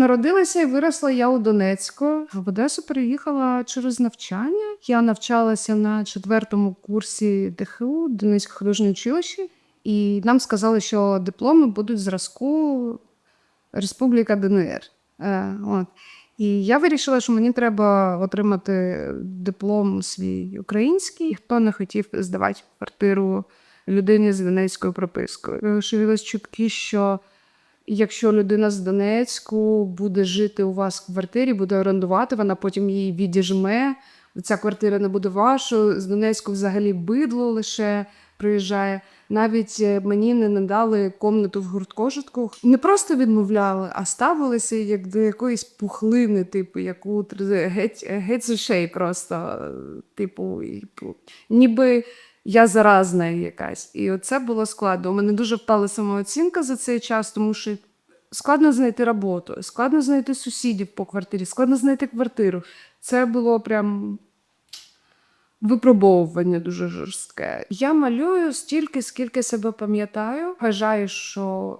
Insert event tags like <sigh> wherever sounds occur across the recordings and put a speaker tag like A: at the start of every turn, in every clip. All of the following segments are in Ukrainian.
A: Народилася і виросла я у Донецьку. В Одесу переїхала через навчання. Я навчалася на четвертому курсі ДХУ Донецьке художнє училище, і нам сказали, що дипломи будуть зразку Республіка ДНР. Е, от. І я вирішила, що мені треба отримати диплом свій український. Хто не хотів здавати квартиру людині з донецькою пропискою. Шевілись чутки, що якщо людина з Донецьку буде жити у вас в квартирі, буде орендувати, вона потім її відіжме. Ця квартира не буде вашою. З Донецьку взагалі бидло лише приїжджає. Навіть е, мені не надали комнату в гурткожитку. Не просто відмовляли, а ставилися як до якоїсь пухлини, типу, яку геть, геть з ушей просто. е, типу, ніби я заразна якась. І оце було складно. У мене дуже впала самооцінка за цей час, тому що складно знайти роботу, складно знайти сусідів по квартирі, складно знайти квартиру. Це було прям випробовування дуже жорстке. Я малюю стільки, скільки себе пам'ятаю. Вважаю, що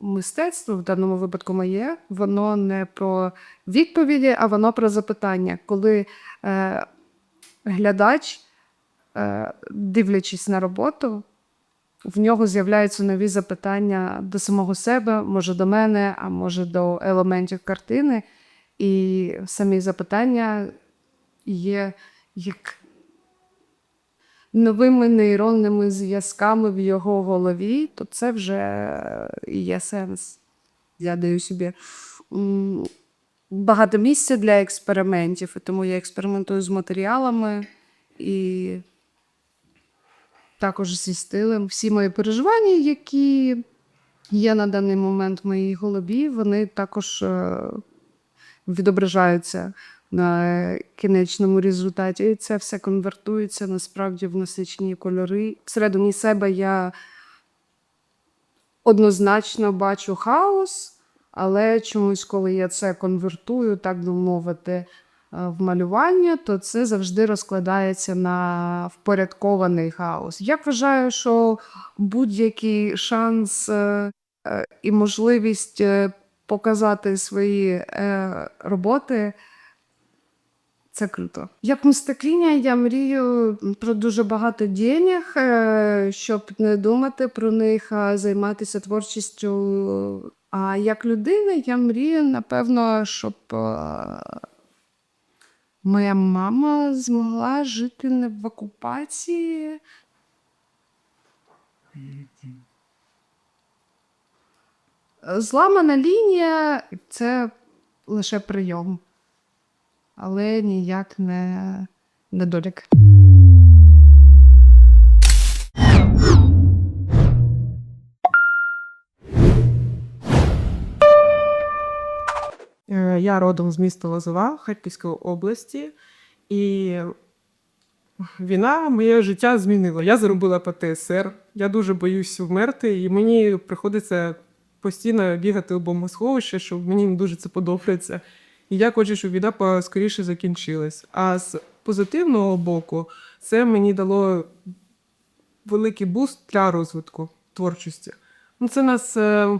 A: мистецтво в даному випадку моє, воно не про відповіді, а воно про запитання. Коли е, глядач, дивлячись на роботу, в нього з'являються нові запитання до самого себе, може до мене, а може до елементів картини. І самі запитання є як новими нейронними зв'язками в його голові, то це вже є сенс. Я даю собі багато місця для експериментів, і тому я експериментую з матеріалами і також зі стилем. Всі мої переживання, які є на даний момент в моїй голові, вони також е, відображаються на кінечному результаті. І це все конвертується насправді в насичені кольори. Всередині себе я однозначно бачу хаос, але чомусь, коли я це конвертую, так би мовити, в малювання, то це завжди розкладається на впорядкований хаос. Я вважаю, що будь-який шанс е, е, і можливість е, показати свої е, роботи. Це круто. Як мистакиня, я мрію про дуже багато денег, е, щоб не думати про них, а займатися творчістю. А як людина, я мрію, напевно, щоб е, моя мама змогла жити не в окупації. Зламана лінія це лише прийом але ніяк не недолік.
B: Я родом з міста Лозова Харківської області, і війна моє життя змінила. Я заробила ПТСР, я дуже боюсь вмерти, і мені приходиться постійно бігати у бомбосховище, що мені не дуже це подобається. І я хочу, щоб війна поскоріше закінчилась. А з позитивного боку, це мені дало великий буст для розвитку творчості. Ну, це нас е,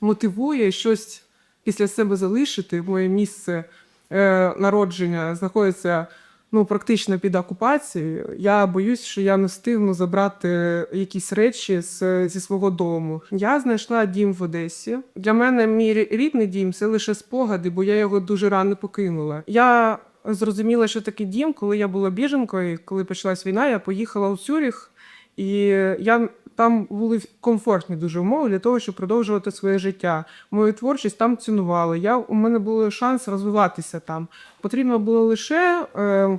B: мотивує щось після себе залишити. Моє місце е, народження знаходиться ну, практично під окупацією. Я боюсь, що я не встигну забрати якісь речі з, зі свого дому. Я знайшла дім в Одесі. Для мене мій рідний дім це лише спогади, бо я його дуже рано покинула. Я зрозуміла, що таке дім, коли я була біженкою, коли почалась війна, я поїхала у Цюріх, і я там були комфортні дуже умови для того, щоб продовжувати своє життя. Мою творчість там цінували. Я, у мене був шанс розвиватися там. Потрібно було лише е,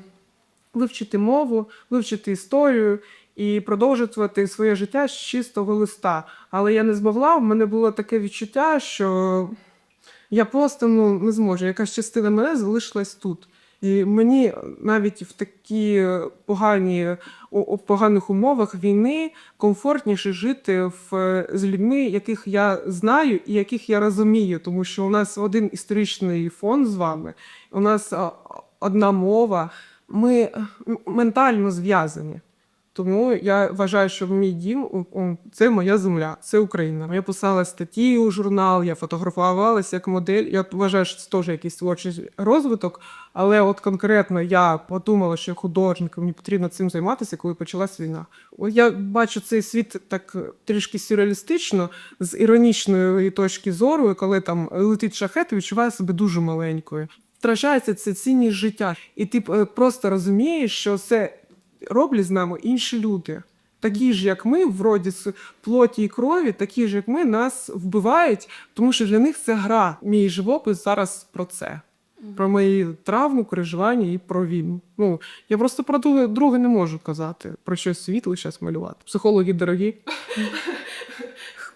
B: вивчити мову, вивчити історію і продовжувати своє життя з чистого листа. Але я не змогла, в мене було таке відчуття, що я просто ну, не зможу. Якась частина мене залишилась тут. І мені навіть в такі погані, у- поганих умовах війни комфортніше жити в, з людьми, яких я знаю і яких я розумію, тому що у нас один історичний фон з вами, у нас одна мова, ми ментально зв'язані. Тому я вважаю, що мій дім це моя земля, це Україна. Я писала статті у журнал, я фотографувалася як модель. Я вважаю, що це теж якийсь творчий розвиток. Але от конкретно я подумала, що художник, мені потрібно цим займатися, коли почалась війна. Я бачу цей світ так трішки сюрреалістично, з іронічної точки зору, коли там летить шахет, і відчуваю себе дуже маленькою. Втрачається це цінність життя, і ти е, просто розумієш, що це роблять з нами інші люди. Такі ж, як ми, вроді з плоті і крові, такі ж, як ми, нас вбивають, тому що для них це гра. Мій живопис зараз про це. Про мої травми, переживання і про війну. Ну, я просто про друге, друге не можу казати, про щось світле зараз малювати. Психологи дорогі.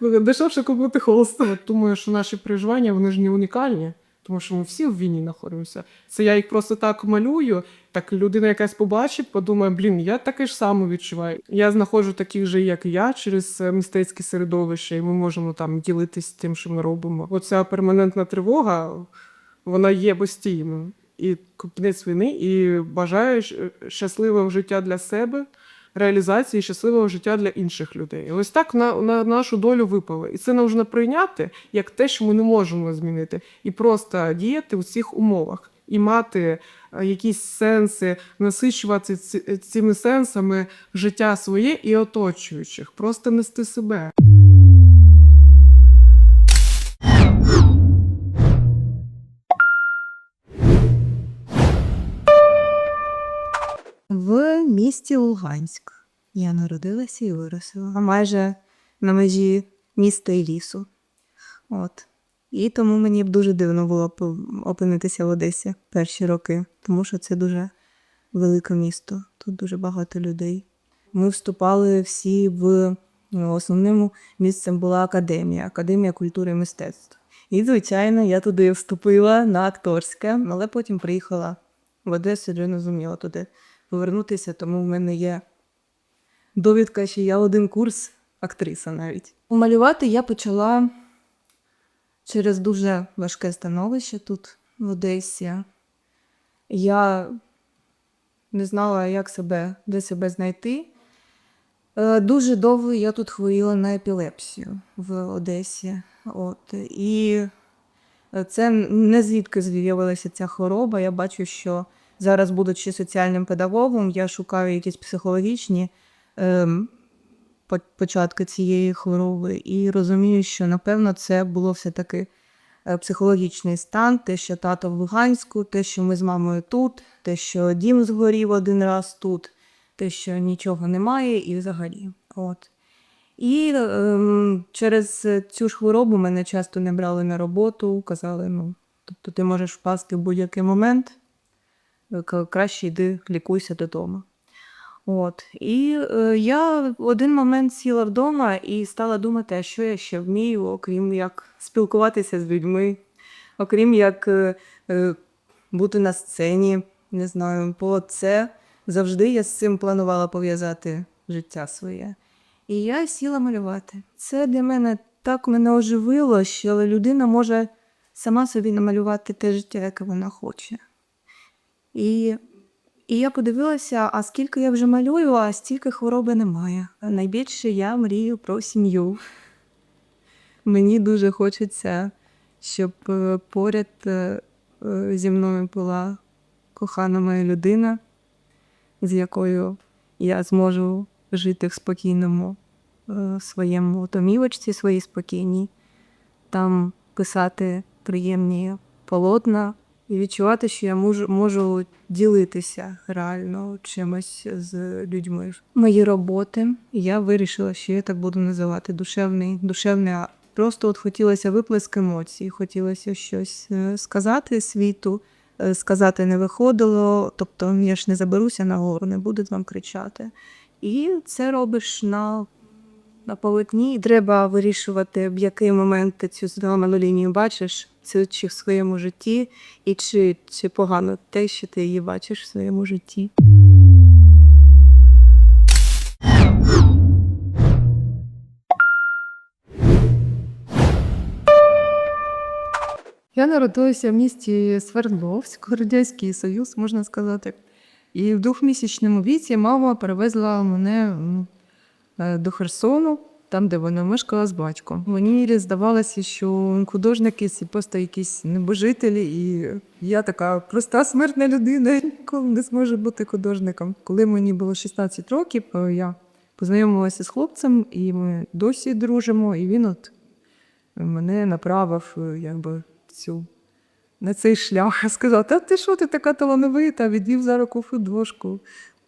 B: <laughs> Дешевше купити холсти. Думаю, що наші переживання вони ж не унікальні, тому що ми всі в війні знаходимося. Це я їх просто так малюю. Так людина якась побачить, подумає, блін, я таке ж саме відчуваю. Я знаходжу таких же, як і я, через е, мистецьке середовище, і ми можемо там ділитись тим, що ми робимо. Оця перманентна тривога, вона є постійно. І кінець війни, і бажаю щ- щасливого життя для себе, реалізації щасливого життя для інших людей. І ось так на, на нашу долю випало. І це можна прийняти як те, що ми не можемо змінити, і просто діяти у цих умовах, і мати е, якісь сенси, насичувати цими сенсами життя своє і оточуючих, просто нести себе.
C: Місті Луганськ. Я народилася і виросла майже на межі міста і лісу. От. І тому мені б дуже дивно було опинитися в Одесі перші роки, тому що це дуже велике місто, тут дуже багато людей. Ми вступали всі в ну, основним місцем була академія, академія культури і мистецтв. І, звичайно, я туди вступила на акторське, але потім приїхала в Одесу, вже не зуміла туди повернутися, тому в мене є довідка, що я один курс актриса навіть. Малювати я почала через дуже важке становище тут, в Одесі. Я не знала, як себе, де себе знайти. Е, Дуже довго я тут хворіла на епілепсію в Одесі. От. І це не звідки з'явилася ця хвороба. Я бачу, що зараз, будучи соціальним педагогом, я шукаю якісь психологічні ем, початки цієї хвороби і розумію, що напевно це було все-таки е, психологічний стан, те, що тато в Луганську, те, що ми з мамою тут, те, що дім згорів один раз тут, те, що нічого немає, і взагалі. От. І ем, через цю ж хворобу мене часто не брали на роботу, казали, ну, тобто ти можеш впасти в будь-який момент, краще йди лікуйся додому. От. І е, я в один момент сіла вдома і стала думати, а що я ще вмію, окрім як спілкуватися з людьми, окрім як е, е, бути на сцені, не знаю, бо це завжди я з цим планувала пов'язати життя своє. І я сіла малювати. Це для мене так мене оживило, що людина може сама собі намалювати те життя, яке вона хоче. І, і я подивилася, а скільки я вже малюю, а стільки хвороби немає. Найбільше я мрію про сім'ю. Мені дуже хочеться, щоб е, поряд е, е, зі мною була кохана моя людина, з якою я зможу жити в спокійному своєму домівочці, своїй спокійній, там писати приємні полотна і відчувати, що я можу, можу ділитися реально чимось з людьми. Мої роботи я вирішила, що я так буду називати душевний, душевний. Просто от хотілося виплеск емоцій, хотілося щось е, сказати світу, е, сказати не виходило, тобто я ж не заберуся на гору, не буду вам кричати. І це робиш на, на полотні. Треба вирішувати, в який момент ти цю зелену лінію бачиш, це чи в своєму житті, і чи, чи погано те, що ти її бачиш в своєму житті.
A: Я народилася в місті Свердловськ, Радянський Союз, можна сказати.
C: І в двохмісячному віці мама перевезла мене е, до Херсону, там, де вона мешкала з батьком. Мені здавалося, що художники це просто якісь небожителі, і я така проста смертна людина, <laughs> ніколи не зможу бути художником. Коли мені було 16 років, е, я познайомилася з хлопцем, і ми досі дружимо, і він от мене направив е, якби цю на цей шлях. <laughs> Сказав, та ти що, ти така талановита, відвів за руку в художку.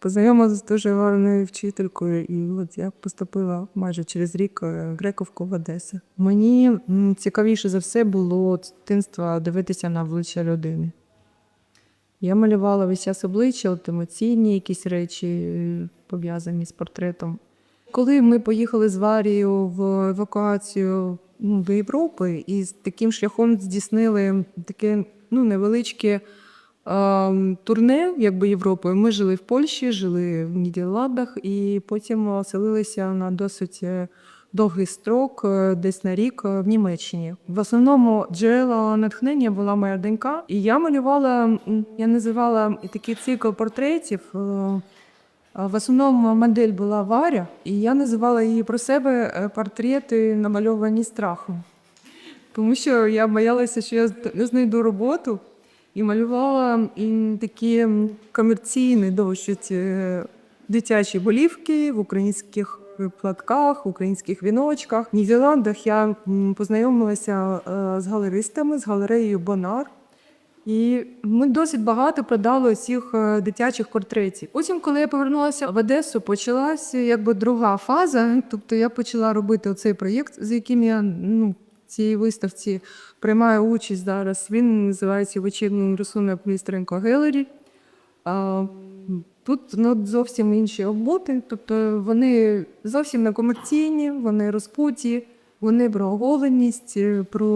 C: Познайомилася з дуже гарною вчителькою, і от я поступила майже через рік е, Грековку в Одесу. Мені цікавіше за все було з дитинства дивитися на обличчя людини. Я малювала весь час обличчя, от емоційні якісь речі, е, пов'язані з портретом. Коли ми поїхали з Варією в евакуацію ну, до Європи і з таким шляхом здійснили таке ну, невеличке турне якби, Європою. Ми жили в Польщі, жили в Нідерландах і потім оселилися на досить е, довгий строк, е, десь на рік е, в Німеччині. В основному джерела натхнення була моя донька, і я малювала, я називала такий цикл портретів. е, В основному модель була Варя, і я називала її про себе е, портрети, намальовані страхом. Тому що я боялася, що я знайду роботу і малювала м, такі комерційні дощить е, дитячі болівки в українських платках, в українських віночках. В Нідерландах я познайомилася е, з галеристами, з галереєю Бонар. І ми досить багато продали е, дитячих портретів. Потім, коли я повернулася в Одесу, почалася якби друга фаза. Тобто я почала робити оцей проєкт, з яким я ну, цій виставці приймаю участь зараз. Він називається Вечірній рисунок Містеренко Гелері. Тут ну, зовсім інші роботи, тобто вони зовсім не комерційні, вони розпуті, вони про оголеність, е, про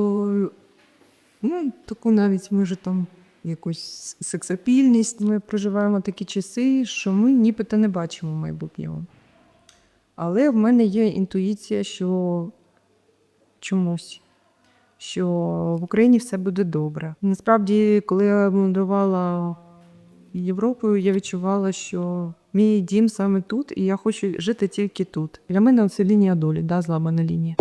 C: ну, таку навіть може там якусь сексапільність. Ми проживаємо такі часи, що ми нібито не бачимо майбутнього. Але в мене є інтуїція, що чомусь, що в Україні все буде добре. Насправді, коли я мандрувала Європою, я відчувала, що мій дім саме тут, і я хочу жити тільки тут. Для мене це лінія долі, да, зламана лінія.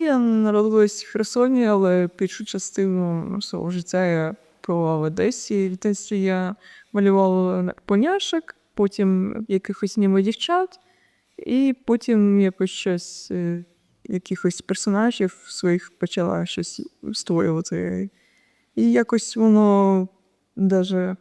B: Я народилась в Херсоні, але більшу частину свого життя я провела в Одесі. В дитинстві я малювала поняшок, потім якихось ніби дівчат, і потім якось щось, е, якихось персонажів своїх почала щось створювати. І якось воно даже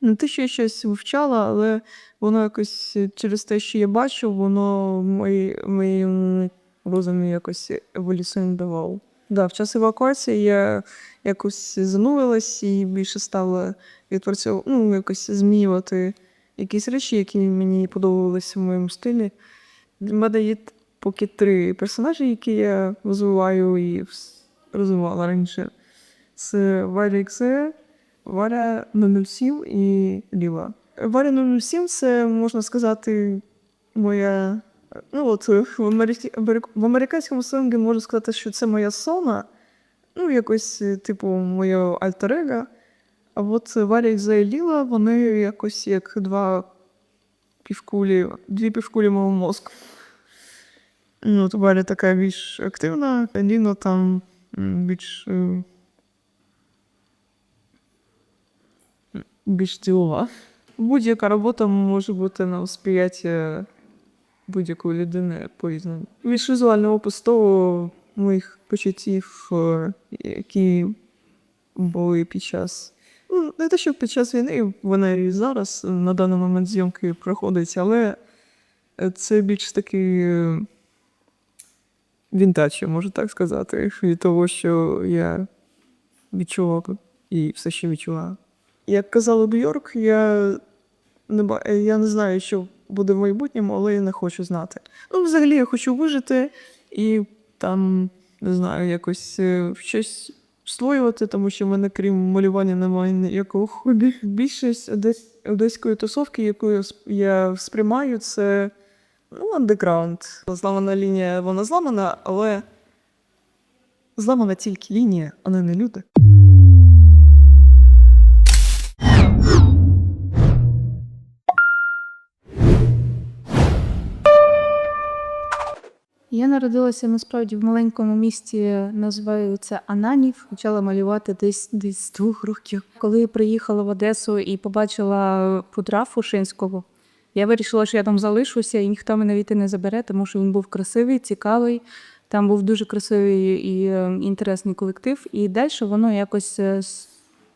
B: не те, що я щось вивчала, але воно якось через те, що я бачу, воно в моїй моїм розумі якось еволюціонувало. Да, в час евакуації я якось занурилась і більше стала відпрацьовувати, ну, якось змінювати якісь речі, які мені подобалися в моєму стилі. В мене є поки три персонажі, які я розвиваю і розвивала раніше. Це Валя Іксе, Валя 007 і Ліла. Валя 007 це, можна сказати, моя. Ну, от в, америк- в американському сленгі можна сказати, що це моя сона, ну, якось, е, типу, моє альтер-его. А от Валя і Ліла, вони якось як два півкулі, дві півкулі мого мозку. Ну, от Валя така більш активна, Ліна там більш. е, більш ділова. Будь-яка робота може бути на сприяття будь-якої людини по-різному. Більш візуальний опис моїх почуттів, е, які були під час. Ну, не те, що під час війни, вона і зараз на даний момент зйомки проходить, але це більш такий е, вінтаж, можу так сказати, від того, що я відчував і все ще відчуваю. Як казала Бjорк, я не, я не знаю, що буде в майбутньому, але я не хочу знати. Ну, взагалі, я хочу вижити і там, не знаю, якось е, щось створювати, тому що в мене, крім малювання, немає ніякого хобі. Більшість одес- одеської тусовки, яку я сприймаю, це
C: Ну, андеграунд. Зламана лінія, вона зламана, але зламана тільки лінія, а не люди.
D: Я народилася насправді в маленькому місті, називаю це Ананів. Почала малювати десь десь з двох років. Коли приїхала в Одесу і побачила Пудра Фушинського, я вирішила, що я там залишуся і ніхто мене віти не забере, тому що він був красивий, цікавий. Там був дуже красивий і е, інтересний колектив. І далі воно якось е,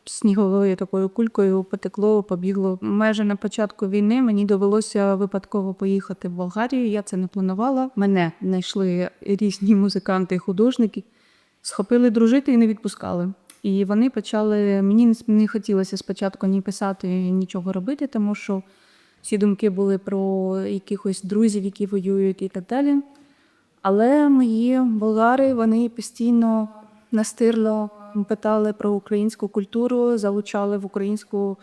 D: сніговою такою кулькою потекло, побігло. Майже на початку війни мені довелося випадково поїхати в Болгарію. Я це не планувала. Мене знайшли різні музиканти художники, схопили дружити і не відпускали. І вони почали. Мені не хотілося спочатку ні писати, нічого робити, тому що всі думки були про якихось друзів, які воюють і так далі. Але мої болгари вони постійно настирло питали про українську культуру, залучали в українську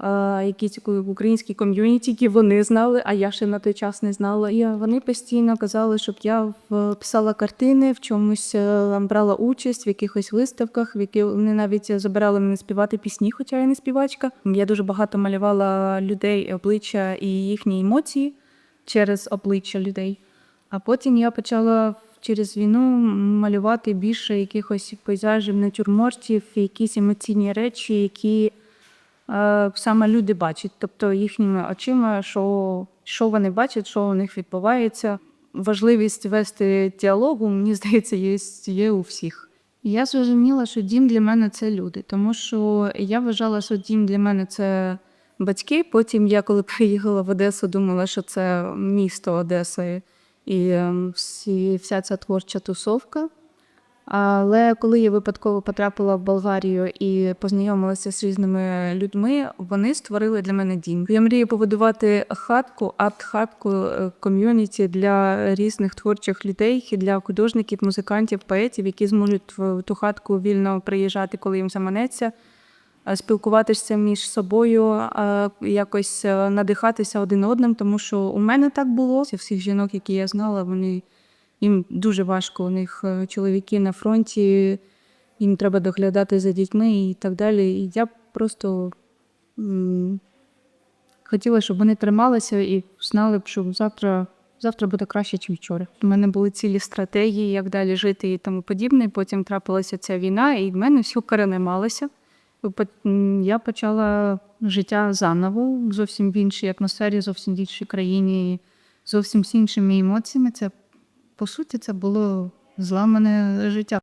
D: е, якісь українські ком'юніті, які вони знали, а я ще на той час не знала. І вони постійно казали, щоб я писала картини, в чомусь е, брала участь в якихось виставках, в які вони навіть забирали мене співати пісні, хоча я не співачка. Я дуже багато малювала людей, обличчя і їхні емоції через обличчя людей. А потім я почала через війну малювати більше якихось пейзажів, натюрмортів, якісь емоційні речі, які е, саме люди бачать, тобто їхніми очима, що, що вони бачать, що у них відбувається. Важливість вести діалогу, мені <laughs> здається, є, є у всіх. Я зрозуміла, що дім для мене це люди, тому що я вважала, що дім для мене це батьки. Потім я, коли <laughs> приїхала в Одесу, думала, що це місто Одеса і ем, всі, вся ця творча тусовка. Але коли я випадково потрапила в Болгарію і познайомилася з різними людьми, вони створили для мене дім. Я мрію побудувати хатку, арт-хатку е, ком'юніті для різних творчих людей, для художників, музикантів, поетів, які зможуть в ту хатку вільно приїжджати, коли їм заманеться, спілкуватися між собою, е, якось е, надихатися один одним, тому що у мене так було. Всіх жінок, які я знала, вони їм дуже важко. У них е, чоловіки на фронті, їм треба доглядати за дітьми і так далі. І я просто хотіла, щоб вони трималися і знали б, що завтра. Завтра буде краще, ніж вчора. У мене були цілі стратегії, як далі жити і тому подібне. Потім трапилася ця війна, і в мене все перенаймалося. Я почала життя заново, зовсім в іншій атмосфері, зовсім в іншій країні, зовсім з іншими емоціями. Це по суті, це було зламане життя.